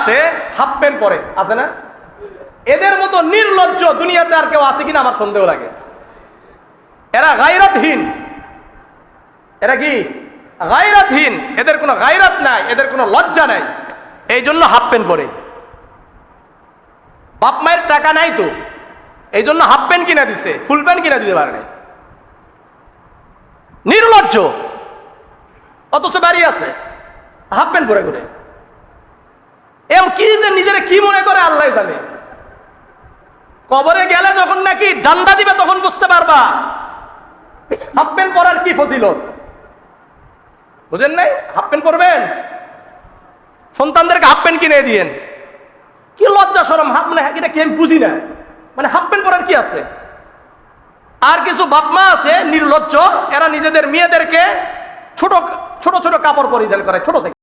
আছে half pant পরে, আছে না? এদের মতো নির্লজ্জ দুনিয়াতে আর কেউ আছে কিনা আমার সন্দেহ লাগে। এরা গাইরাতহীন এরা কি? গাইরাতহীন এদের কোনো গাইরাত নাই, এদের কোনো লজ্জা নাই। এই জন্য হাফ প্যান্ট পরে। বাপ মায়ের টাকা নাই তো। এই জন্য হাফ প্যান্ট কিনা দিছে ফুল প্যান্ট কিনা দিতে পারে নির্লজ্জ। অথচ বাড়ি আছে। হাফ প্যান্ট পরে করে এম কি যে নিজের কি মনে করে আল্লাহ জানে। কবরে গেলে যখন নাকি ডান্ডা দিবে তখন বুঝতে পারবা। হাফ পরার কি ফজিলত? বুঝেন নাই? হাফ পরবেন? সন্তানদেরকে হাফ কিনে দিয়েন। কি লজ্জা সরম হাফ মানে এটা কি আমি বুঝি না। মানে হাফ পরার কি আছে? আর কিছু বাপ মা আছে, নির্লজ্জ, এরা নিজেদের মেয়েদেরকে ছোট ছোট ছোট কাপড় পরিধান করে, ছোট থেকে।